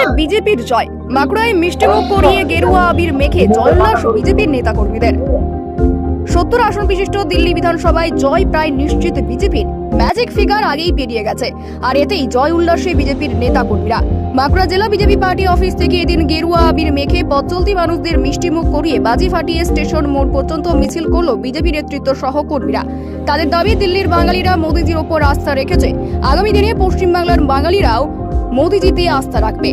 হচ্ছে বিজেপির জয়। বাঁকুড়ায় মিষ্টিমুখ করিয়ে গেরুয়া আবির মেখে জল্লাস বিজেপির নেতাকর্মীদের। সত্তর আসন বিশিষ্ট দিল্লি বিধানসভায় জয় প্রায় নিশ্চিত বিজেপির। ম্যাজিক ফিগার আগেই পেরিয়ে গেছে। আর এতেই জয় উল্লাসে বিজেপির নেতাকর্মীরা। বাঁকুড়া জেলা বিজেপি পার্টি অফিস থেকে এদিন গেরুয়া আবির মেখে মানুষদের মিষ্টিমুখ করিয়ে বাজি ফাটিয়ে স্টেশন মোড় পর্যন্ত মিছিল করল বিজেপি নেতৃত্ব সহ কর্মীরা তাদের দাবি, দিল্লির বাঙালিরা মোদিজির ওপর আস্থা রেখেছে। আগামী দিনে পশ্চিমবাংলার বাঙালিরাও মোদিজিতে আস্থা রাখবে।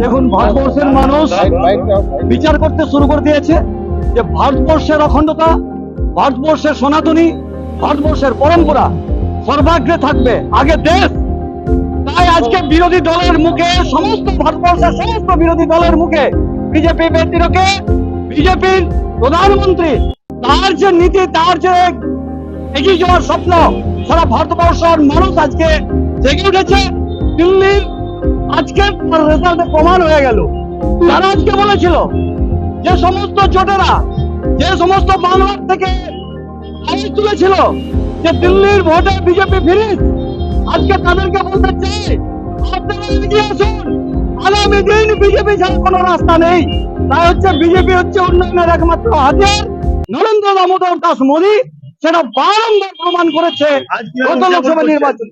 দেখুন, ভারতবর্ষের মানুষ বিচার করতে শুরু করে দিয়েছে যে ভারতবর্ষের অখণ্ডতা, ভারতবর্ষের সনাতনী, ভারতবর্ষের পরম্পরা সর্বাগ্রে থাকবে। আগে দেশ, তাই আজকে বিরোধী দলের মুখে, সমস্ত ভারতবর্ষের সমস্ত বিরোধী দলের মুখে বিজেপি ব্যক্তিরকে, বিজেপির প্রধানমন্ত্রী, তার যে নীতি, তার যে এগিয়ে যাওয়ার স্বপ্ন, সারা ভারতবর্ষের মানুষ আজকে জেগে উঠেছে। দিল্লির আজকে প্রমাণ হয়ে গেল। তারা আজকে বলেছিল যে সমস্ত যে সমস্ত থেকে তুলেছিল যে দিল্লির ভোটে বিজেপি ফিরিস, আজকে তাদেরকে বলতে চাই আগামী দিন বিজেপি ছাড়া কোনো রাস্তা নেই। তাই হচ্ছে বিজেপি হচ্ছে উন্নয়নের একমাত্র হাতিয়ার। নরেন্দ্র দামোদর দাস মোদী সেটা বারংবার প্রমাণ করেছে গত লোকসভা নির্বাচন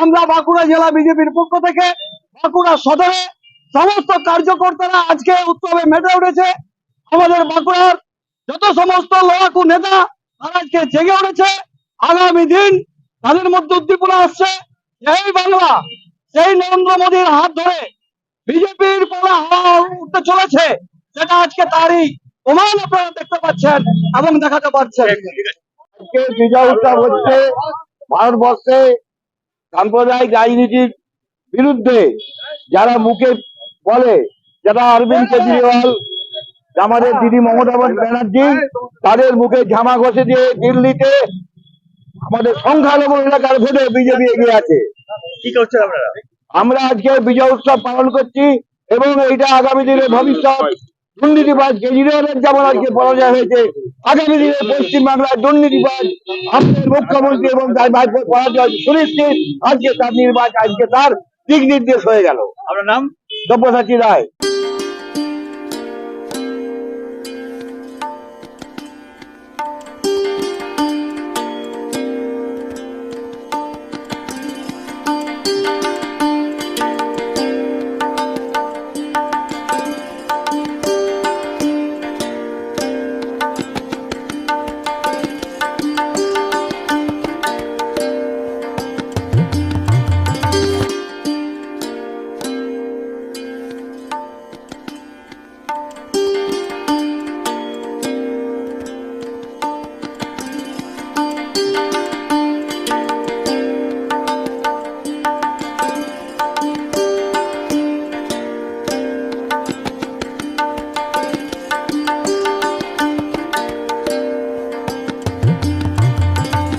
আমরা বাঁকুড়া জেলা বিজেপির পক্ষ থেকে বাঁকুড়া সদরে সমস্ত কার্যকর্তারা আজকে উৎসবে মেতে উঠেছে। আমাদের বাঁকুড়ার যত সমস্ত লড়াকু নেতা তারা আজকে জেগে উঠেছে। আগামী দিন তাদের মধ্যে উদ্দীপনা আসছে এই বাংলা সেই নরেন্দ্র মোদীর হাত ধরে বিজেপির পালা হাওয়া উঠতে চলেছে সেটা আজকে তারই প্রমাণ আপনারা দেখতে পাচ্ছেন এবং দেখাতে পাচ্ছেন আজকে বিজয় উৎসব হচ্ছে ভারতবর্ষে সাম্প্রদায়িক রাজনীতির বিরুদ্ধে। যারা মুখে বলে যারা অরবিন্দ কেজরিওয়াল আমাদের দিদি মমতা ব্যানার্জি তাদের মুখে ঝামা ঘষে দিয়ে দিল্লিতে আমাদের সংখ্যালঘু এলাকার ভোটে বিজেপি এগিয়ে আছে। কি করছেন আপনারা? আমরা আজকে বিজয় উৎসব পালন করছি এবং এইটা আগামী দিনে ভবিষ্যৎ দুর্নীতিবাজ কেজরিওয়ালের যেমন আজকে পরাজয় হয়েছে আগামী দিনে পশ্চিমবাংলার দুর্নীতিবাজ আমাদের মুখ্যমন্ত্রী এবং তার পরাজয় সুনিশ্চিত আজকে তার নির্বাচন আজকে তার দিক নির্দেশ হয়ে গেল। আপনার নাম? সব্যসাচী রায়।